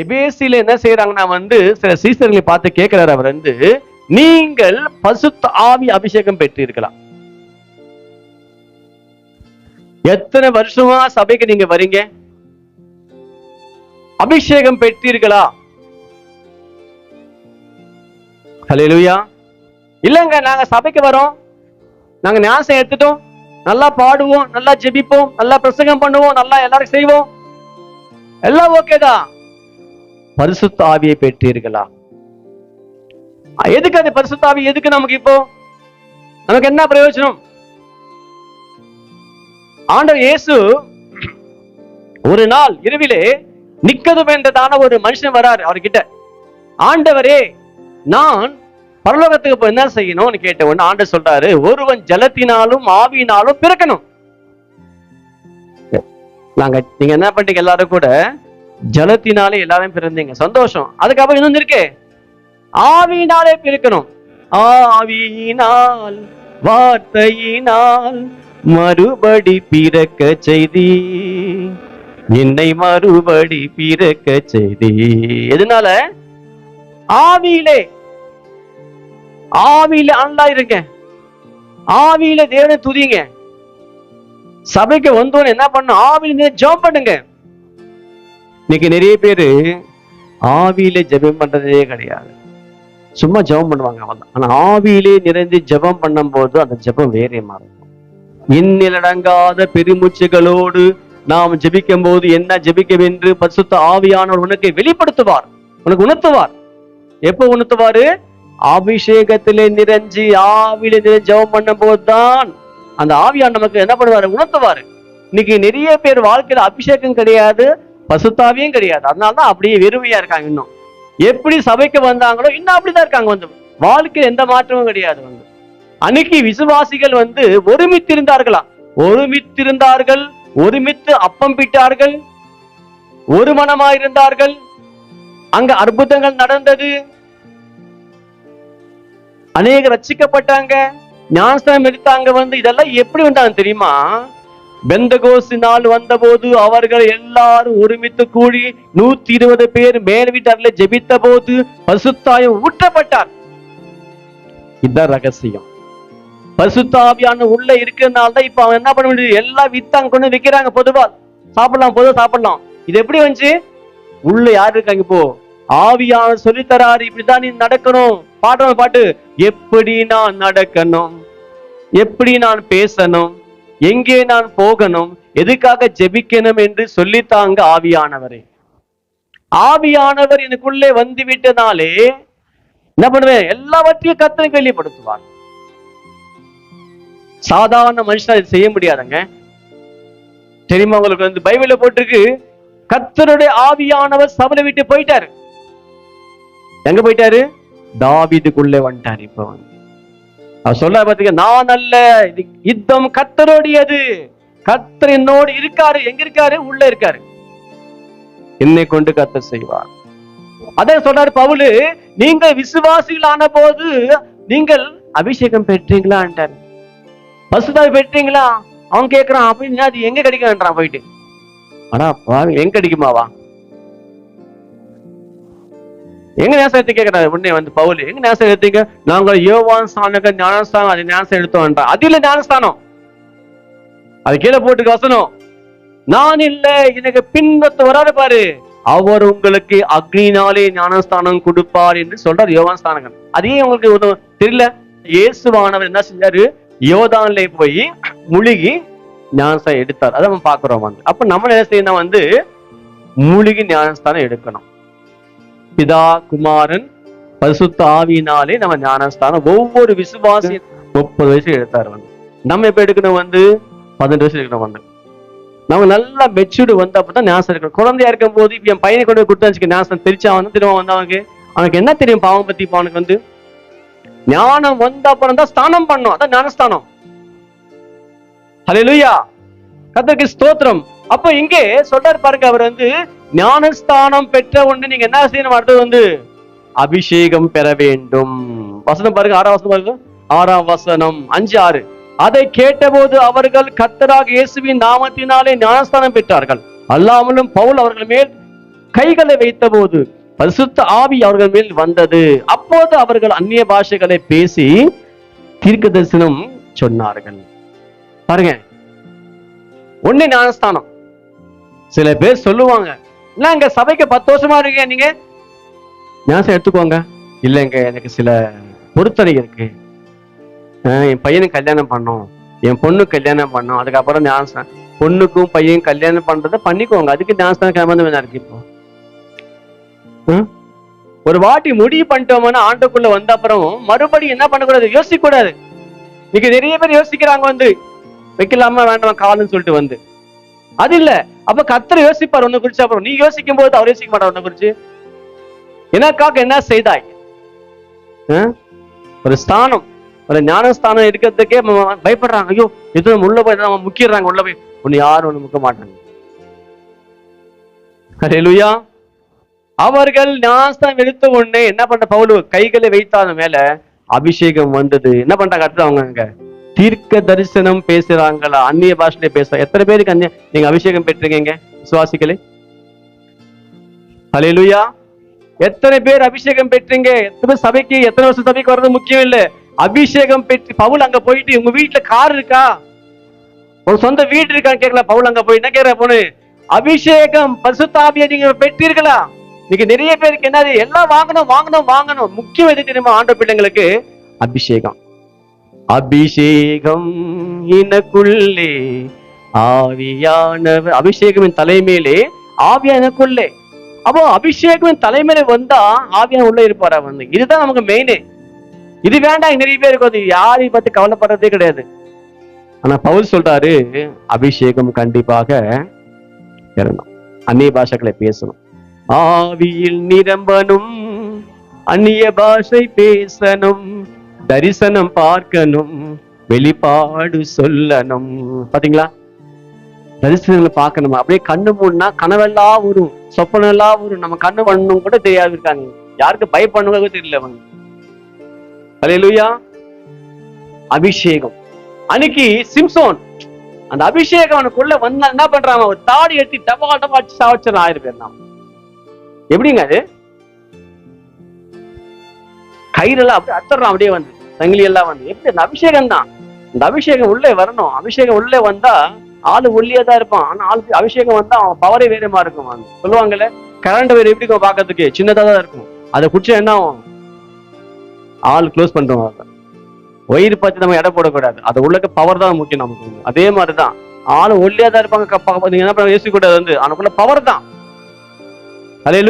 எபேசியில என்ன செய்யறாங்கன்னா வந்து சில சீசர்களை பார்த்து கேட்கிறார் அவர் வந்து நீங்கள் பசுத்த ஆவி அபிஷேகம் பெற்றிருக்கலாம். எத்தனை வருஷமா சபைக்கு நீங்க வரீங்க? அபிஷேகம் பெற்றீர்களா? ஹalleluya. இல்லங்க நாங்க சபைக்கு வரோம். நாங்க ஞாசம் எடுத்துட்டோம். நல்லா பாடுவோம் நல்லா ஜெபிப்போம் நல்லா பிரசங்கம் பண்ணுவோம் நல்லா எல்லாரும் செய்வோம். எல்லாம் ஓகே தான். பரிசுத்த ஆவியை பெற்றீர்களா? எதுக்கு அது பரிசுத்த ஆவி? எதுக்கு நமக்கு இப்போ? நமக்கு என்ன பிரயோஜனம்? ஆண்டவர் இயேசு ஒரு நாள் இரவிலே நிக்கதும் என்றதான ஒரு மனுஷன் வராரு அவர்கிட்ட. ஆண்டவரே நான் பரலோகத்துக்கு போய் என்ன செய்யணும்னு கேட்ட உடனே ஆண்டவர் சொல்றாரு ஒருவன் ஜலத்தினாலும் ஆவியினாலும் பிறக்கணும். நாங்க நீங்க என்ன பண்ணிட்டீங்க? எல்லாரும் கூட ஜலத்தினாலே எல்லாரும் பிறந்தீங்க. சந்தோஷம். அதுக்கப்புறம் இன்னும் இருக்கே. ஆவியினாலே பிறக்கணும். ஆவியினால் வார்த்தையினால் மறுபடி பிறக்க செய்தி. என்னை மறுபடி பிறக்க செய்தி. எதனால? ஆவியிலே. ஆவியில ஆண்டா இருங்க. ஆவியில தேவனை துதிங்க. சபைக்கு வந்தோன்னு என்ன பண்ணும் ஆவியில ஜோம் பண்ணுங்க. இன்னைக்கு நிறைய பேரு ஆவியில ஜெபம் பண்றதே கிடையாது. சும்மா ஜெபம் பண்ணுவாங்க அவன் ஆனா ஆவியிலே நிறைந்து ஜெபம் பண்ணும்போது அந்த ஜெபம் வேறே மாறும். இன்னிலடங்காத பெருமூச்சுகளோடு நாம் ஜெபிக்கும் போது என்ன ஜெபிக்க என்று பரிசுத்த ஆவியானவர் உனக்கு வெளிப்படுத்துவார். உனக்கு உணர்த்துவார். எப்போ உணர்த்துவாரு? அபிஷேகத்திலே நிறைஞ்சு ஆவியில நிறைஞ்சு ஜெபம் பண்ணும் போதுதான் அந்த ஆவியான் நமக்கு என்ன பண்ணுவாரு? உணர்த்துவாரு. இன்னைக்கு நிறைய பேர் வாழ்க்கையில அபிஷேகம் கிடையாது. பசுத்தாவியும் கிடையாது. அதனாலதான் அப்படியே வெறுமையா இருக்காங்க இன்னும். எப்படி சபைக்கு வந்தாங்களோ இன்னும் அப்படிதான் இருக்காங்க வந்து. வாழ்க்கையில் எந்த மாற்றமும் கிடையாது வந்து. அன்னைக்கு விசுவாசிகள் வந்து ஒருமித்திருந்தார்களாம் ஒருமித்திருந்தார்கள் ஒருமித்து அப்பம் பிட்டார்கள் ஒரு மனமாயிருந்தார்கள். அங்க அற்புதங்கள் நடந்தது. அநேக ரச்சிக்கப்பட்டாங்க ஞானஸ்தானம் எடுத்தாங்க வந்து. இதெல்லாம் எப்படி வந்தாங்க தெரியுமா? பெந்தகோசு நாள் வந்தபோது அவர்கள் எல்லாரும் ஒருமித்து கூடி நூத்தி இருபது பேர் மேல் வீட்டார்ல ஜெபித்த போது பசுத்தாயம் ஊற்றப்பட்டார். இதுதான் ரகசியம். பசுத்தாவியான உள்ள இருக்கிறதுனால தான் இப்ப அவன் என்ன பண்ண முடியுது? எல்லா வித்தாங்க கொண்டு விக்கிறாங்க பொதுவா. சாப்பிடலாம் பொதுவா சாப்பிடலாம். இது எப்படி வந்துச்சு? உள்ள யாரு இருக்காங்க இப்போ? ஆவியான சொல்லி தராரு இப்படிதான் நீ நடக்கணும். பாடுற பாட்டு எப்படி நான் நடக்கணும்? எப்படி நான் பேசணும்? எங்கே நான் போகணும்? எதுக்காக ஜெபிக்கணும் என்று சொல்லித்தாங்க ஆவியானவரே. ஆவியானவர் எனக்குள்ளே வந்து விட்டனாலே என்ன பண்ணுவேன்? எல்லாவற்றையும் கத்தனை வெளிப்படுத்துவார். சாதாரண மனுஷன் அதை செய்ய முடியாதுங்க. தெரியுமா உங்களுக்கு வந்து பைபிள்ல போட்டிருக்கு? கத்தருடைய ஆவியானவர் சபலை விட்டு போயிட்டாரு. எங்க போயிட்டாரு? தாவிதுக்குள்ளே வந்துட்டாரு இப்ப வந்து. அவர் சொல்ல பார்த்தீங்க நான் அல்ல இது யுத்தம் கத்தரோடையது கத்தர் என்னோடு இருக்காரு. எங்க இருக்காரு? உள்ள இருக்காரு. என்னை கொண்டு கத்தர் செய்வார். அதே சொல்றாரு பவுலு நீங்க விசுவாசிகள் ஆன போது நீங்கள் அபிஷேகம் பெற்றீங்களா பசுதாய் பெற்றீங்களா? அவன் கேட்கறான் அப்படின்னு அது எங்க கிடைக்கும்ன்றான் போயிட்டு. ஆனா எங்க கிடைக்குமாவா? எங்க நேசம் எடுத்து கேட்கிறாரு உடனே வந்து பவுல். எங்க நேசம் எடுத்தீங்க? நாங்கள் யோவான் ஸ்தானக ஞானஸ்தானம் அது ஞானஸ்தானம் எடுத்தோம்ன்றா. அது இல்ல ஞானஸ்தானம் அது கீழே போட்டு வசனம். நான் இல்ல எனக்கு பின்பத்து வராது பாரு. அவர் உங்களுக்கு அக்னினாலே ஞானஸ்தானம் கொடுப்பார் என்று சொல்றார் யோவான் ஸ்தானகன் அதையும் உங்களுக்கு ஒண்ணும் தெரியல? இயேசுவானவர் என்ன செஞ்சாரு? யோதான்ல போய் முழுகி ஞானஸ்தானம் எடுத்தார். அதை நம்ம பாக்குறோம் வந்து. அப்ப நம்ம என்ன செய்யணும் வந்து மூலிகை ஞானஸ்தானம் எடுக்கணும். பிதா குமாரன் பரிசுத்த ஆவியினாலே நம்ம ஞானஸ்தானம். ஒவ்வொரு விசுவாசி முப்பது வயசு எடுத்தார் வந்து. நம்ம எப்ப எடுக்கணும் வந்து? பதினெட்டு வயசு எடுக்கணும் வந்து. நம்ம நல்லா மெச்சூர்டு வந்து அப்பதான் ஞாசம் இருக்கணும் குழந்தையா இருக்கும் போது இப்ப என் பையனை கொண்டு கொடுத்தா வச்சுக்க ஞாசம் தெரிச்சா வந்து திரும்ப வந்து அவனுக்கு? அவனுக்கு என்ன தெரியும் பாவம் பத்தி இப்போ அவனுக்கு வந்து? ஞானம் வந்த அப்புறம் தான் ஸ்தானம் பண்ணும். அதான் ஞானஸ்தானம். ஹalleluya கர்த்தருக்கு ஸ்தோத்திரம். அப்ப இங்கே சொல்றாரு பாருங்க அவர் வந்து ஞானஸ்தானம் பெற்ற உடனே நீங்க என்ன செய்யணும்? அடுத்தது வந்து அபிஷேகம் பெற வேண்டும். வசனம் பாருங்க ஆறாம் வசனம் பாருங்க. ஆறாம் வசனம் அஞ்சு ஆறு. அதை கேட்டபோது அவர்கள் கத்தராக இயேசுவின் நாமத்தினாலே ஞானஸ்தானம் பெற்றார்கள். அல்லாமலும் பவுல் அவர்கள் மேல் கைகளை வைத்தபோது பரிசுத்த ஆவி அவர்கள் மேல் வந்தது. அப்போது அவர்கள் அந்நிய பாஷைகளை பேசி தீர்க்க தரிசனம் சொன்னார்கள். பாருங்க ஒண்ணு ஞானஸ்தானம். சில பேர் சொல்லுவாங்க இல்லங்க சபைக்கு பத்து வருஷமா இருக்கீங்க நீங்க? ஞானஸ்தானம் எடுத்துக்கோங்க. இல்லைங்க எனக்கு சில பொறுத்தனை இருக்கு. ஆஹ் என் பையனுக்கு கல்யாணம் பண்ணோம். என் பொண்ணு கல்யாணம் பண்ணோம். அதுக்கப்புறம் ஞானஸ்தானம் பொண்ணுக்கும் பையன் கல்யாணம் பண்றதை பண்ணிக்கோங்க. அதுக்கு ஞானஸ்தானம் சம்பந்தம் வேணா இருக்கு இப்போ. ஹம்? ஒரு வாட்டி முடிவு பண்ணிட்டோம்னா ஆண்டுக்குள்ள வந்த அப்புறம் மறுபடியும் என்ன பண்ணக்கூடாது? யோசிக்க கூடாது இன்னைக்கு நிறைய பேர் யோசிக்கிறாங்க வந்து. வைக்கலாமா வேண்டாம் காலன்னு சொல்லிட்டு வந்து. அது இல்ல அப்ப கத்தர் யோசிப்பார் ஒண்ணு குறிச்சு அப்புறம் நீ யோசிக்கும் போது அவர் யோசிக்க மாட்டார் உன்னை குறிச்சு? எனக்காக என்ன செய்தாய்? ஒரு ஸ்தானம். ஒரு ஞானஸ்தானம் இருக்கிறதுக்கே பயப்படுறாங்க. ஐயோ இது உள்ள போய் நம்ம முக்கிடுறாங்க உள்ள போய். உன்னை யாரும் ஒண்ணு முக்க மாட்டாங்க. ஹalleluya. அவர்கள் ஞானஸ்தானம் எடுத்த உடனே என்ன பண்ண பவுலு? கைகளை வைத்தாத மேல அபிஷேகம் வந்தது. என்ன பண்றாங்க அடுத்து அவங்க அங்க? தீர்க்க தரிசனம் பேசுறாங்களா? அந்நிய பாஷையில பேச எத்தனை பேருக்கு அந்நிய நீங்க அபிஷேகம் பெற்றிருக்கீங்க விசுவாசிகளே ஹalleluya எத்தனை பேர் அபிஷேகம் பெற்றீங்க? எத்தனை சபைக்கு எத்தனை வருஷம் சபைக்கு வர்றது முக்கியம் இல்ல அபிஷேகம் பெற்று பவுல் அங்க போயிட்டு உங்க வீட்டுல கார் இருக்கா? ஒரு சொந்த வீடு இருக்கான்னு கேட்கல பவுல் அங்க போய் என்ன கேட்கிற பொண்ணு? அபிஷேகம் பரிசுத்தாபியை நீங்க பெற்றீர்களா? இன்னைக்கு நிறைய பேருக்கு என்னது? எல்லாம் வாங்கணும் வாங்கணும் வாங்கணும். முக்கியம் எது தெரியுமா? ஆண்ட பிள்ளைங்களுக்கு அபிஷேகம். அபிஷேகம் எனக்குள்ளே. ஆவியானவர் அபிஷேகமின் தலைமையிலே ஆவியா எனக்குள்ளே. அப்போ அபிஷேகம் தலைமையில வந்தா ஆவியான உள்ள இருப்பாரா வந்து. இதுதான் நமக்கு மெயினு இது வேண்டாம் நிறைய பேருக்கு வந்து யாரையும் பத்தி கவலைப்படுறதே கிடையாது. ஆனா பவுல் சொல்றாரு அபிஷேகம் கண்டிப்பாக இறங்கும். அந்நிய பாஷைகளை பேசணும். ஆவியில் நிரம்பனும் அந்நிய பாஷை பேசணும். தரிசனம் பார்க்கணும் வெளிப்பாடு சொல்லணும். பாத்தீங்களா? தரிசனங்களை பார்க்கணுமா? அப்படியே கண்ணு மூணுனா கனவெல்லாம் வரும் சொப்பனெல்லாம் வரும் நம்ம கண்ணு பண்ணணும் கூட தெரியாது இருக்காங்க. யாருக்கு பயப்படணும் தெரியல அவங்க. அலையலுயா அபிஷேகம். அன்னைக்கு சிம்சோன் அந்த அபிஷேகம் அவனுக்குள்ள வந்தா என்ன பண்றாங்க ஒரு தாடி எடுத்து டபா டபா அடிச்சு ஆயிரம் பேர் எப்படிங்க அது? கயிறெல்லாம் அப்படியே அத்தர்றான் அப்படியே வந்து. சங்கிலி எல்லாம் வந்து. எப்படி? அந்த அபிஷேகம் தான். இந்த அபிஷேகம் உள்ளே வரணும். அபிஷேகம் உள்ளே வந்தா ஆளு ஒல்லியா தான் இருப்பான். ஆனா ஆளுக்கு அபிஷேகம் வந்தா அவன் பவரே வேறமா இருக்கும். வந்து சொல்லுவாங்கல்ல கரண்ட் வேறு எப்படி பாக்கிறதுக்கு சின்னதா தான் இருக்கும். அதை குடிச்சா என்ன ஆகும்? ஆள் க்ளோஸ் பண்றவங்க ஒயிறு பார்த்து நம்ம எடை போடக்கூடாது. அது உள்ளக்க பவர் தான் முக்கியம் நமக்கு. அதே மாதிரிதான். ஆளு ஒல்லியா தான் இருப்பாங்க. நீங்க என்ன பண்ண யோசிக்க கூடாது வந்து அவனுக்குள்ள பவர் தான். அலே